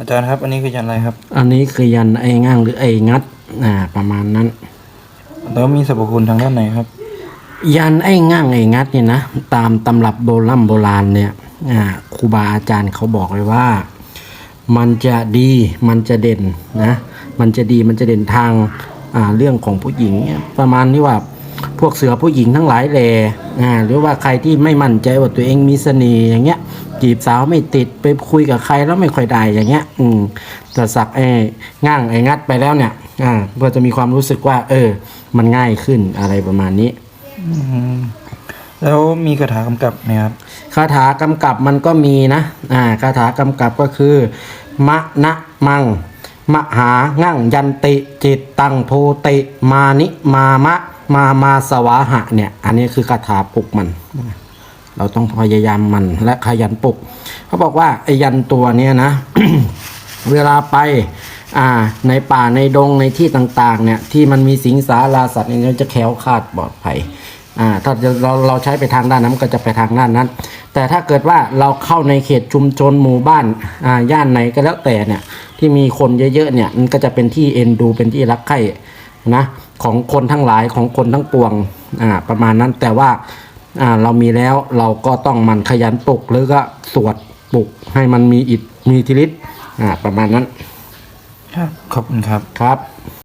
อาจารย์ครับ อันนี้คือยันอะไรครับ อันนี้คือยันไอ้ง่างหรือไอ้งัดอ่าประมาณนั้น แล้วมีสรรพคุณทางด้านไหนครับ ยันไอ้ง่างไอ้งัดเนี่ยนะตามตำรับโบราณโบราณเนี่ยอ่าครูบาอาจารย์เขาบอกเลยว่า มันจะดีมันจะเด่นนะ มันจะดีมันจะเด่นทางอ่าเรื่องของผู้หญิงเนี่ยประมาณที่ว่า พวกเสือผู้หญิงทั้งหลายแหล่อ่าหรือว่าใครที่ไม่มั่นใจว่าตัวเองมีเสน่ห์อย่างเงี้ย จีบสาวไม่ติดไปคุยกับใครแล้วไม่ค่อยได้อย่างเงี้ย อืมแต่สักไอ้ง่างไอ้งัดไปแล้วเนี่ย อ่าก็จะมีความรู้สึกว่า เออ มันง่ายขึ้นอะไรประมาณนี้อืมแล้วมีคาถากำกับไหมครับคาถากำกับมันก็มีนะ อ่าคาถากำกับก็คือมะนะมังมหางั่งยันติจิตตังโพติมานิมามะ มามาสวาหะเนี่ย อันนี้คือคาถาปลุกมัน เราต้องพยายามมันและขยันปลุก เขาบอกว่าไอ้ยันตัวเนี้ยนะ เวลาไปอ่าในป่าในดงในที่ต่างๆ เนี่ย ที่มันมีสิงสาราสัตว์เนี่ยจะแคล้วคลาดปลอดภัยอ่าถ้าเราเราใช้ไปทางด้านนั้นมันก็จะไปทางด้านนั้น แต่ถ้าเกิดว่าเราเข้าในเขตชุมชนหมู่บ้านอ่าย่านไหนก็แล้วแต่เนี่ย ที่มีคนเยอะๆเนี่ยมันก็จะเป็นที่เอ็นดูเป็นที่รักใคร่ นะของคนทั้งหลายของคนทั้งปวงอ่าประมาณนั้นแต่ว่าอ่าเรามีแล้วเราก็ต้องหมันขยันปลุกหรือก็สวดปลุกให้มันมีอิทธิมีอิทธิฤทธิ์อ่าประมาณนั้น ครับ ขอบคุณครับ ครับ